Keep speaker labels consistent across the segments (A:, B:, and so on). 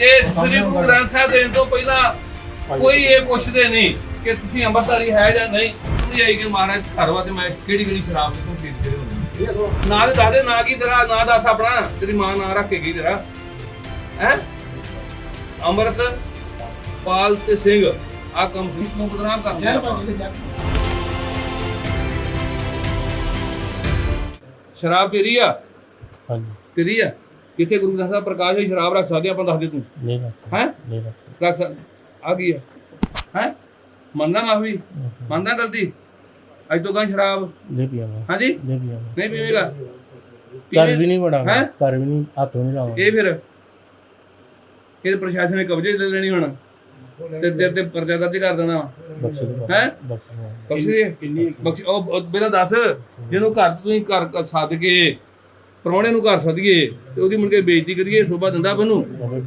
A: ਤੇ ਸ੍ਰੀ ਗੁਰੂ ਗ੍ਰੰਥ ਸਾਹਿਬ ਦੇਣ ਤੋਂ ਪਹਿਲਾਂ ਕੋਈ ਇਹ ਪੁੱਛਦੇ ਨਹੀਂ ਕਿ ਤੁਸੀਂ ਅੰਮ੍ਰਿਤਧਾਰੀ ਹੈ ਜਾਂ ਨਹੀਂ। ਤੁਸੀਂ ਆਈ ਕਿ ਮਹਾਰਾਜ ਘਰ ਵਾ ਤੇ ਮੈਂ ਕਿਹੜੀ ਕਿਹੜੀ ਸ਼ਰਾਬ ਤੋਂ ਪੀਂਦੇ ਹੁੰਦੇ ਨਾ ਤੇ ਦੱਸ ਦੇ ਨਾ ਕੀ ਤੇਰਾ ਨਾ ਦੱਸ ਆਪਣਾ ਤੇਰੀ ਮਾਂ ਨਾਂ ਰੱਖ ਕੇ ਗਈ ਤੇਰਾ। ਹੈ? ਅੰਮ੍ਰਿਤ ਪਾਲ ਤੇ ਸਿੰਘ ਆ ਕੰਮ ਸੀ। ਨੂੰ ਬਦਨਾਮ ਕਰਦੇ ਸ਼ਰਾਬ ਤੇਰੀ ਆ?
B: ਹਾਂਜੀ।
A: ਤੇਰੀ ਆ? ਕਿੱਥੇ ਗੁਰੂ ਗ੍ਰੰਥ ਸਾਹਿਬ ਪ੍ਰਕਾਸ਼ ਹੋਈ ਸ਼ਰਾਬ ਰੱਖ ਸਕਦੇ ਆਪਾਂ ਦੱਸ ਦੇ ਤੂੰ।
B: ਨਹੀਂ ਰੱਖਦਾ
A: ਹੈ?
B: ਨਹੀਂ
A: ਰੱਖ ਸਕ ਆ? ਗਈ ਹੈ? ਮੰਨਦਾ ਮਾਫੀ? ਮੰਨਦਾ ਗਲਤੀ? ਅੱਜ ਤੋਂ ਗਾਂ ਸ਼ਰਾਬ?
B: ਨਹੀਂ ਪੀਵਾਂਗਾ।
A: ਹਾਂਜੀ?
B: ਨਹੀਂ ਪੀਵਾਂਗਾ।
A: ਨਹੀਂ ਪੀਵੇਗਾ?
B: ਘਰ ਵੀ ਨਹੀਂ ਵੜਾਂਗਾ
A: ਹੈਂ?
B: ਘਰ ਵੀ ਨਹੀਂ ਹੱਥ ਨਹੀਂ ਲਾਵਾਂਗਾ।
A: ਇਹ ਫਿਰ ਇਹ ਪ੍ਰਸ਼ਾਸਨ ਨੇ ਕਬਜ਼ੇ ਲੈ ਲੈਣੀ ਹੁਣ। ਤੇ ਤੇਰੇ ਤੇ ਪਰਚਾ ਦਰਜ ਕਰ ਦੇਣਾ। ਹੈਂ?
B: ਬਖਸ਼ ਦੇ
A: ਬਖਸ਼ ਉਹ ਮੇਰਾ ਦੱਸ ਜਿਹਨੂੰ ਘਰ ਤੋਂ ਤੁਸੀਂ ਘਰ ਘਰ ਸੱਦ ਕੇ ਪ੍ਰਾਹੁਣੇ ਨੂੰ ਘਰ ਸੱਦੀਏ ਤੇ ਉਹਦੀ ਮੁੜ ਕੇ ਬੇਇੱਜ਼ਤੀ ਕਰੀਏ ਸ਼ੋਭਾ ਦਿੰਦਾ ਬਨੂੰ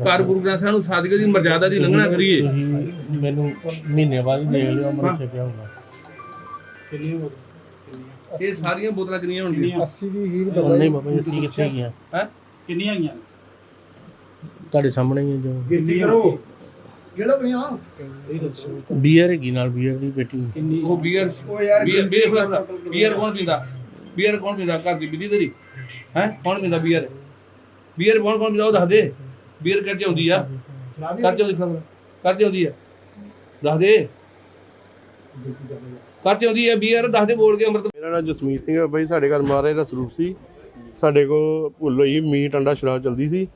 A: ਘਰ ਗੁਰੂ ਗ੍ਰੰਥ ਸਾਹਿਬ ਨੂੰ ਸੱਦ ਕੇ ਉਹਦੀ ਮਰਜ਼ਾਦਾ ਦੀ ਲੰਘਣਾ ਕਰੀਏ।
B: ਮੈਨੂੰ ਮਹੀਨੇ ਬਾਅਦ ਹੀ ਦੇਖ ਲਿਓ ਮੈਂ ਛੱਡਿਆ ਹੁੰਦਾ
A: ਇਹ ਸਾਰੀਆਂ ਬੋਤਲਾਂ ਕਿੰਨੀਆਂ ਹੋਣਗੀਆਂ?
C: 80 ਦੀ ਹੀਰ
B: ਉਹ ਨਹੀਂ ਬਾਬਾ ਜੀ, ਅਸੀਂ ਕਿੱਥੇ ਗਿਆ
A: ਹੈ?
D: ਕਿੰਨੀਆਂ ਆਈਆਂ?
B: ਤੁਹਾਡੇ ਸਾਹਮਣੇ ਹੀ ਹੈ ਜੋ।
D: ਗਿਣਤੀ ਕਰੋ।
C: ਕਿਹੜਾ ਪਿਆ
B: ਬੀਅਰ ਹੈਗੀ ਨਾਲ ਬੀਅਰ ਦੀ ਪੇਟੀ।
A: ਉਹ ਬੀਅਰ
D: ਉਹ ਯਾਰ
A: ਬੀਅਰ ਬੀਅਰ ਬੀਅਰ ਕੌਣ ਪੀਂਦਾ? ਬੀਅਰ ਕੌਣ ਪੀਂਦਾ? ਘਰ ਦੀ ਵਿਧੀ ਤੇਰੀ? ਹੈ? ਕੌਣ ਪੀਂਦਾ ਬੀਅਰ ਬੀਅਰ ਕੌਣ ਕੌਣ ਪੀਂਦਾ? ਉਹ ਦੱਸ ਦੇ। ਬੀਅਰ ਕੱਚ ਆਉਂਦੀ ਆ। ਕੱਚ ਆਉਂਦੀ ਫਸਲ ਕੱਚ ਆਉਂਦੀ ਆ। ਦੱਸ ਦੇ। ਕੱਚ ਆਉਂਦੀ ਆ ਬੀਅਰ ਦੱਸ ਦੇ, ਬੋਲ ਕੇ ਅੰਮ੍ਰਿਤ।
E: ਮੇਰਾ ਨਾਮ ਜਸਮੀਤ ਸਿੰਘ ਹੈ ਬਾਈ। ਸਾਡੇ ਘਰ ਮਹਾਰਾਜ ਦਾ ਸਰੂਪ ਸੀ। ਸਾਡੇ ਕੋਲ ਭੁੱਲ ਹੋਈ ਮੀਟ ਅੰਡਾ ਸ਼ਰਾਬ ਚਲਦੀ ਸੀ।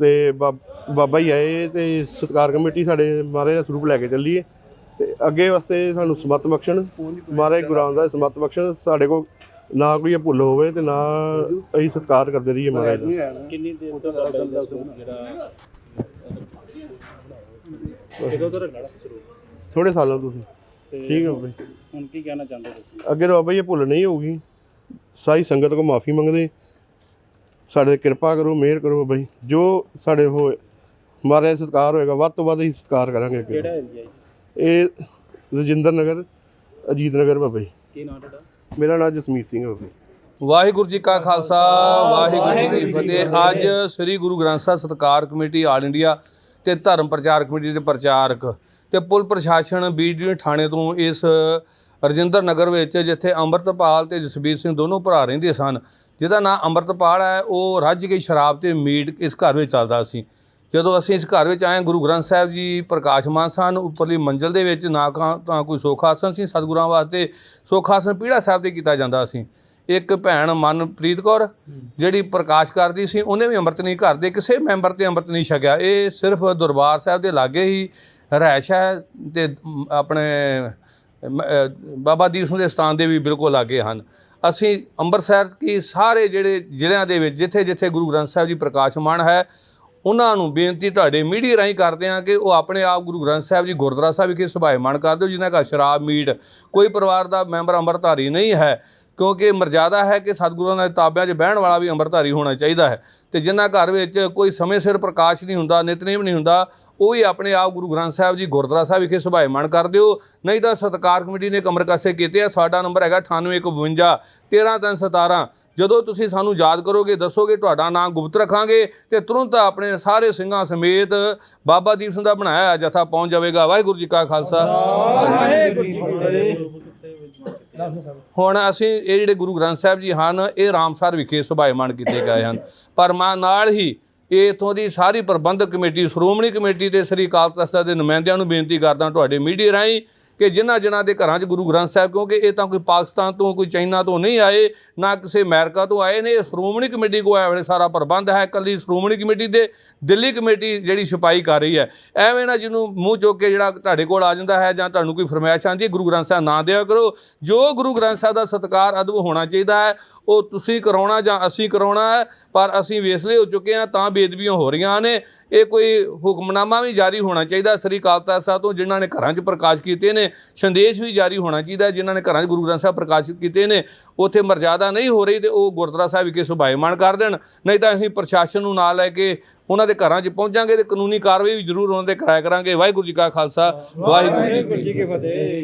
E: ਤੇ ਬਾਬਾ ਜੀ ਆਏ ਤੇ ਸਤਕਾਰ ਕਮੇਟੀ ਸਾਡੇ ਮਹਾਰਾਜ ਦਾ ਸਰੂਪ ਲੈ ਕੇ ਚੱਲੀਏ। ਤੇ ਅੱਗੇ ਵਾਸਤੇ ਸਾਨੂੰ ਸਮਤ ਬਖਸ਼ਣ ਮਹਾਰਾਜ ਗੁਰੂ ਰਾਮਦਾਸ ਸਮਤ ਬਖਸ਼ਣ ਸਾਡੇ ਕੋਲ ਨਾ ਕੋਈ ਭੁੱਲ ਹੋਵੇ ਤੇ ਨਾ ਅਸੀਂ ਸਤਕਾਰ ਕਰਦੇ ਰਹੀਏ ਮਹਾਰਾਜ ਦਾ।
D: ਕਿੰਨੀ ਦੇਰ ਤੋਂ ਦਾ ਸਰੂਪ ਜਿਹੜਾ ਕਿਦੋਂ ਤੋਂ ਰੱਖਣਾ ਸਰੂਪ
E: ਥੋੜੇ ਸਾਲਾਂ ਤੋਂ ਤੁਸੀਂ ਠੀਕ ਹੈ ਬਾਈ
D: ਹੁਣ ਕੀ ਕਹਿਣਾ ਚਾਹੁੰਦੇ ਤੁਸੀਂ?
E: ਅੱਗੇ ਤੋਂ ਬਾਬਾ ਜੀ ਇਹ ਭੁੱਲ ਨਹੀਂ ਹੋਊਗੀ। ਸਾਰੀ ਸੰਗਤ ਕੋ ਮਾਫੀ ਮੰਗਦੇ। ਸਾਡੇ ਕਿਰਪਾ ਕਰੋ ਮਿਹਰ ਕਰੋ ਬਾਬਾ ਜੀ। ਸਾਡੇ ਹੋਏ ਮਾਰੇ ਸਤਿਕਾਰ ਹੋਏਗਾ ਵੱਧ ਤੋਂ ਵੱਧ ਅਸੀਂ ਸਤਿਕਾਰ ਕਰਾਂਗੇ
D: ਕਿਹੜਾ ਏਰੀਆ ਜੀ?
E: ਇਹ ਰਜਿੰਦਰ ਨਗਰ ਅਜੀਤ ਨਗਰ ਬਾਬਾ ਜੀ।
D: ਕੀ ਨਾਮ ਤੁਹਾਡਾ?
E: ਮੇਰਾ ਨਾਮ ਜਸਮੀਤ ਸਿੰਘ ਹੈ ਬਾਬਾ
A: ਵਾਹਿਗੁਰੂ ਜੀ ਕਾ ਖਾਲਸਾ ਵਾਹਿਗੁਰੂ ਜੀ ਕੀ ਫਤਿਹ। ਅੱਜ ਸ੍ਰੀ ਗੁਰੂ ਗ੍ਰੰਥ ਸਾਹਿਬ ਸਤਕਾਰ ਕਮੇਟੀ ਆਲ ਇੰਡੀਆ ਤੇ ਧਰਮ ਪ੍ਰਚਾਰ ਕਮੇਟੀ ਦੇ ਪ੍ਰਚਾਰਕ ਤੇ ਪੁਲ ਪ੍ਰਸ਼ਾਸਨ ਬੀਡੀ ਥਾਣੇ ਤੋਂ ਇਸ ਰਜਿੰਦਰ ਨਗਰ ਵਿੱਚ ਜਿੱਥੇ ਅੰਮ੍ਰਿਤਪਾਲ ਤੇ ਜਸਬੀਰ ਸਿੰਘ ਦੋਨੋਂ ਭਰਾ ਰਹਿੰਦੇ ਸਨ ਜਿਹਦਾ ਨਾਮ ਅੰਮ੍ਰਿਤਪਾਲ ਹੈ ਉਹ ਰੱਜ ਕੇ ਸ਼ਰਾਬ ਤੇ ਮੀਟ ਇਸ ਘਰ ਵਿੱਚ ਚੱਲਦਾ ਸੀ। ਜਦੋਂ ਅਸੀਂ ਇਸ ਘਰ ਵਿੱਚ ਆਏ, ਗੁਰੂ ਗ੍ਰੰਥ ਸਾਹਿਬ ਜੀ ਪ੍ਰਕਾਸ਼ਮਾਨ ਸਨ, ਉੱਪਰਲੀ ਮੰਜ਼ਲ ਦੇ ਵਿੱਚ ਨਾ ਕਾ- ਤਾਂ ਕੋਈ ਸੁਖਾਸਨ ਸੀ ਸਤਿਗੁਰਾਂ ਵਾਸਤੇ, ਸੁਖਾਸਨ ਪੀੜਾ ਸਾਹਿਬ ਤੇ ਕੀਤਾ ਜਾਂਦਾ ਸੀ। ਇੱਕ ਭੈਣ ਮਨਪ੍ਰੀਤ ਕੌਰ, ਜਿਹੜੀ ਪ੍ਰਕਾਸ਼ ਕਰਦੀ ਸੀ, ਉਹਨੇ ਵੀ ਅੰਮ੍ਰਿਤ ਨਹੀਂ ਘਰ ਦੇ ਕਿਸੇ ਮੈਂਬਰ ਤੇ ਅੰਮ੍ਰਿਤ ਨਹੀਂ ਛਕਿਆ। ਇਹ ਸਿਰਫ ਦਰਬਾਰ ਸਾਹਿਬ ਦੇ ਲਾਗੇ ਹੀ ਰਹਿਸ਼ ਹੈ ਤੇ ਆਪਣੇ ਬਾਬਾ ਦੀਪ ਸਿੰਘ ਦੇ ਸਥਾਨ ਦੇ ਵੀ ਬਿਲਕੁਲ ਲਾਗੇ ਹਨ। ਅਸੀਂ ਅੰਮ੍ਰਿਤਸਰ ਕੀ ਸਾਰੇ ਜਿਹੜੇ ਜ਼ਿਲ੍ਹਿਆਂ ਦੇ ਵਿੱਚ ਜਿੱਥੇ ਜਿੱਥੇ ਗੁਰੂ ਗ੍ਰੰਥ ਸਾਹਿਬ ਜੀ ਪ੍ਰਕਾਸ਼ਮਾਨ ਹੈ ਉਹਨਾਂ ਨੂੰ ਬੇਨਤੀ ਤੁਹਾਡੇ ਮੀਡੀਆ ਰਾਹੀਂ ਕਰਦੇ ਹਾਂ ਕਿ ਉਹ ਆਪਣੇ ਆਪ ਗੁਰੂ ਗ੍ਰੰਥ ਸਾਹਿਬ ਜੀ, ਗੁਰਦੁਆਰਾ ਸਾਹਿਬ ਵਿਖੇ ਸੁਭਾਇਮਾਨ ਕਰ ਦਿਓ, ਜਿਨ੍ਹਾਂ ਘਰ ਸ਼ਰਾਬ, ਮੀਟ, ਕੋਈ ਪਰਿਵਾਰ ਦਾ ਮੈਂਬਰ ਅੰਮ੍ਰਿਤਧਾਰੀ ਨਹੀਂ ਹੈ, ਕਿਉਂਕਿ ਮਰਜ਼ਾਦਾ ਹੈ ਕਿ ਸਤਿਗੁਰਾਂ ਦੇ ਤਾਬਿਆਂ 'ਚ ਬਹਿਣ ਵਾਲਾ ਵੀ ਅੰਮ੍ਰਿਤਧਾਰੀ ਹੋਣਾ ਚਾਹੀਦਾ ਹੈ। ਤੇ ਜਿਨ੍ਹਾਂ ਘਰ ਵਿੱਚ ਕੋਈ ਸਮੇਂ ਸਿਰ ਪ੍ਰਕਾਸ਼ ਨਹੀਂ ਹੁੰਦਾ, ਨਿਤਨੇਮ ਨਹੀਂ ਹੁੰਦਾ, ਉਹ ਵੀ ਆਪਣੇ ਆਪ ਗੁਰੂ ਗ੍ਰੰਥ ਸਾਹਿਬ ਜੀ, ਗੁਰਦੁਆਰਾ ਸਾਹਿਬ ਵਿਖੇ ਸੁਭਾਇਮਾਨ ਕਰ ਦਿਓ। ਨਹੀਂ ਤਾਂ ਸਤਕਾਰ ਕਮੇਟੀ ਨੇ ਕਮਰ ਕੱਸੇ ਕੀਤੇ ਆ, ਸਾਡਾ ਨੰਬਰ ਹੈਗਾ 9852 13317 ਜਦੋਂ ਤੁਸੀਂ ਸਾਨੂੰ ਯਾਦ ਕਰੋਗੇ ਦੱਸੋਗੇ ਤੁਹਾਡਾ ਨਾਮ ਗੁਪਤ ਰੱਖਾਂਗੇ ਤੇ ਤੁਰੰਤ ਆਪਣੇ ਸਾਰੇ ਸਿੰਘਾਂ ਸਮੇਤ ਬਾਬਾ ਦੀਪ ਸਿੰਘ ਦਾ ਬਣਾਇਆ ਜਥਾ ਪਹੁੰਚ ਜਾਵੇਗਾ। ਵਾਹਿਗੁਰੂ ਜੀ ਕਾ ਖਾਲਸਾ।
D: ਵਾਹਿਗੁਰੂ ਜੀ ਕੀ ਫਤਿਹ।
A: ਹੁਣ ਅਸੀਂ ਇਹ ਜਿਹੜੇ ਗੁਰੂ ਗ੍ਰੰਥ ਸਾਹਿਬ ਜੀ ਹਨ ਇਹ ਰਾਮਸਰ ਵਿਖੇ ਸੁਭਾਇਮਾਨ ਕੀਤੇ ਗਏ ਹਨ। ਪਰ ਮੈਂ ਨਾਲ ਹੀ ਇਹ ਇਥੋਂ ਦੀ ਸਾਰੀ ਪ੍ਰਬੰਧਕ ਕਮੇਟੀ ਸ਼੍ਰੋਮਣੀ ਕਮੇਟੀ ਤੇ ਸ੍ਰੀ ਅਕਾਲ ਤਖਤ ਸਾਹਿਬ ਦੇ ਨੁਮਾਇੰਦਿਆਂ ਨੂੰ ਬੇਨਤੀ ਕਰਦਾ ਤੁਹਾਡੇ ਮੀਡੀਆ ਰਾਹੀਂ ਕਿ ਜਿਨ੍ਹਾਂ ਜਿਨ੍ਹਾਂ ਦੇ ਘਰਾਂ 'ਚ ਗੁਰੂ ਗ੍ਰੰਥ ਸਾਹਿਬ, ਕਿਉਂਕਿ ਇਹ ਤਾਂ ਕੋਈ ਪਾਕਿਸਤਾਨ ਤੋਂ, ਕੋਈ ਚਾਈਨਾ ਤੋਂ ਨਹੀਂ ਆਏ, ਨਾ ਕਿਸੇ ਅਮਰੀਕਾ ਤੋਂ ਆਏ ਨੇ। ਇਹ ਸ਼੍ਰੋਮਣੀ ਕਮੇਟੀ ਕੋਲ ਐਵੇਂ ਸਾਰਾ ਪ੍ਰਬੰਧ ਹੈ। ਇਕੱਲੀ ਸ਼੍ਰੋਮਣੀ ਕਮੇਟੀ ਦੇ, ਦਿੱਲੀ ਕਮੇਟੀ ਜਿਹੜੀ ਛਪਾਈ ਕਰ ਰਹੀ ਹੈ। ਐਵੇਂ ਨਾ ਜਿਹਨੂੰ ਮੂੰਹ ਚੁੱਕ ਕੇ ਜਿਹੜਾ ਤੁਹਾਡੇ ਕੋਲ ਆ ਜਾਂਦਾ ਹੈ ਜਾਂ ਤੁਹਾਨੂੰ ਕੋਈ ਫਰਮਾਇਸ਼ ਆਉਂਦੀ ਹੈ, ਗੁਰੂ ਗ੍ਰੰਥ ਸਾਹਿਬ ਨਾ ਦਿਆ ਕਰੋ। ਜੋ ਗੁਰੂ ਗ੍ਰੰਥ ਸਾਹਿਬ ਦਾ ਸਤਕਾਰ ਅਦਬ ਹੋਣਾ ਚਾਹੀਦਾ ਹੈ ਉਹ ਤੁਸੀਂ ਕਰਾਉਣਾ ਜਾਂ ਅਸੀਂ ਕਰਾਉਣਾ ਹੈ, ਪਰ ਅਸੀਂ ਵੇਸਲੇ ਹੋ ਚੁੱਕੇ ਹਾਂ, ਤਾਂ ਬੇਦਬੀਆਂ ਹੋ ਰਹੀਆਂ ਨੇ। ਇਹ ਕੋਈ ਹੁਕਮਨਾਮਾ ਵੀ ਜਾਰੀ ਹੋਣਾ ਚਾਹੀਦਾ ਸ੍ਰੀ ਅਕਾਲ ਤਖਤ ਸਾਹਿਬ ਤੋਂ, ਜਿਨ੍ਹਾਂ ਨੇ ਘਰਾਂ 'ਚ ਪ੍ਰਕਾਸ਼ ਕੀਤੇ ਨੇ। ਸੰਦੇਸ਼ ਵੀ ਜਾਰੀ ਹੋਣਾ ਚਾਹੀਦਾ ਜਿਨ੍ਹਾਂ ਨੇ ਘਰਾਂ 'ਚ ਗੁਰੂ ਗ੍ਰੰਥ ਸਾਹਿਬ ਪ੍ਰਕਾਸ਼ਿਤ ਕੀਤੇ ਨੇ। ਉੱਥੇ ਮਰਜ਼ਾਦਾ ਨਹੀਂ ਹੋ ਰਹੀ ਤੇ ਉਹ ਗੁਰਦੁਆਰਾ ਸਾਹਿਬ ਵਿਖੇ ਸੁਭਾਇਮਾਨ ਕਰ ਦੇਣ। ਨਹੀਂ ਤਾਂ ਅਸੀਂ ਪ੍ਰਸ਼ਾਸਨ ਨੂੰ ਨਾਲ ਲੈ ਕੇ ਉਹਨਾਂ ਦੇ ਘਰਾਂ 'ਚ ਪਹੁੰਚਾਂਗੇ ਤੇ ਕਾਨੂੰਨੀ ਕਾਰਵਾਈ ਵੀ ਜ਼ਰੂਰ ਉਹਨਾਂ ਦੇ ਕਰਾਇਆ ਕਰਾਂਗੇ। ਵਾਹਿਗੁਰੂ ਜੀ ਕਾ ਖਾਲਸਾ, ਵਾਹਿਗੁਰੂ ਜੀ
D: ਜੀ ਕੀ ਫਤਿਹ।